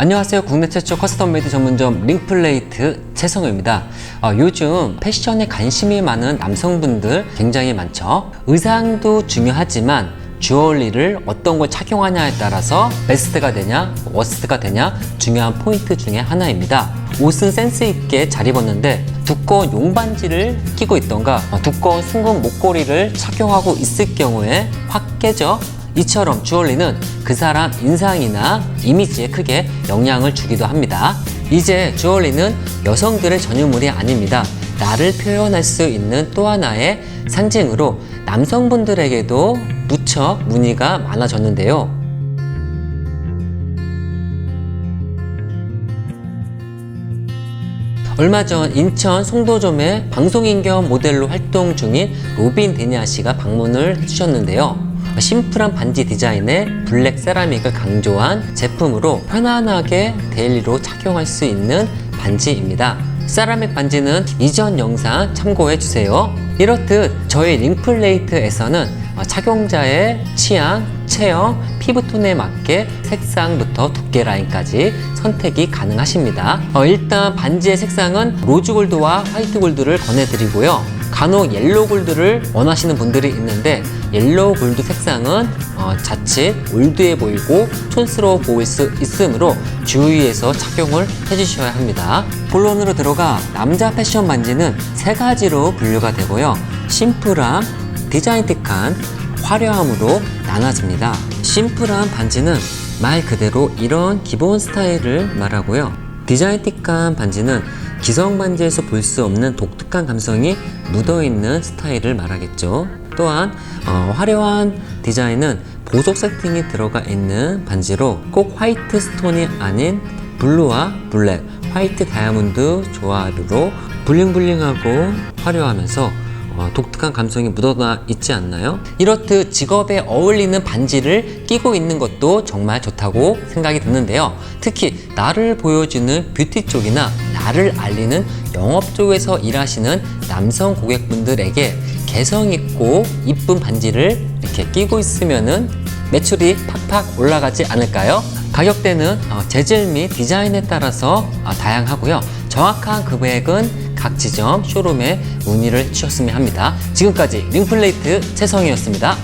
안녕하세요. 국내 최초 커스텀 메이드 전문점 링플레이트 최성우입니다. 어, 요즘 패션에 관심이 많은 남성분들 굉장히 많죠. 의상도 중요하지만 주얼리를 어떤 걸 착용하냐에 따라서 베스트가 되냐, 워스트가 되냐 중요한 포인트 중에 하나입니다. 옷은 센스 있게 잘 입었는데 두꺼운 용반지를 끼고 있던가 어, 두꺼운 숭근 목걸이를 착용하고 있을 경우에 확 깨져 이처럼 주얼리는 그 사람 인상이나 이미지에 크게 영향을 주기도 합니다. 이제 주얼리는 여성들의 전유물이 아닙니다. 나를 표현할 수 있는 또 하나의 상징으로 남성분들에게도 무척 문의가 많아졌는데요. 얼마 전 인천 송도점에 방송인 겸 모델로 활동 중인 로빈 데니아 씨가 방문을 해주셨는데요. 심플한 반지 디자인에 블랙 세라믹을 강조한 제품으로 편안하게 데일리로 착용할 수 있는 반지입니다. 세라믹 반지는 이전 영상 참고해 주세요. 이렇듯 저희 링플레이트에서는 착용자의 취향, 체형, 피부톤에 맞게 색상부터 두께 라인까지 선택이 가능하십니다. 어, 일단 반지의 색상은 로즈 골드와 화이트 골드를 권해드리고요. 간혹 옐로우 골드를 원하시는 분들이 있는데 옐로우 골드 색상은 어, 자칫 올드해 보이고 촌스러워 보일 수 있으므로 주의해서 착용을 해주셔야 합니다. 본론으로 들어가 남자 패션 반지는 세 가지로 분류가 되고요. 심플함, 디자인틱한, 화려함으로 나눠집니다. 심플한 반지는 말 그대로 이런 기본 스타일을 말하고요. 디자인틱한 반지는 기성 반지에서 볼 수 없는 독특한 감성이 묻어있는 스타일을 말하겠죠. 또한 어, 화려한 디자인은 보석 세팅이 들어가 있는 반지로 꼭 화이트 스톤이 아닌 블루와 블랙, 화이트 다이아몬드 조합으로 블링블링하고 화려하면서 어, 독특한 감성이 묻어나 있지 않나요? 이렇듯 직업에 어울리는 반지를 끼고 있는 것도 정말 좋다고 생각이 드는데요. 특히 나를 보여주는 뷰티 쪽이나 나를 알리는 영업 쪽에서 일하시는 남성 고객분들에게 개성 있고 이쁜 반지를 이렇게 끼고 있으면은 매출이 팍팍 올라가지 않을까요? 가격대는 어, 재질 및 디자인에 따라서 어, 다양하고요. 정확한 금액은 각 지점 쇼룸에 문의를 해주셨으면 합니다. 지금까지 링플레이트 최성희였습니다.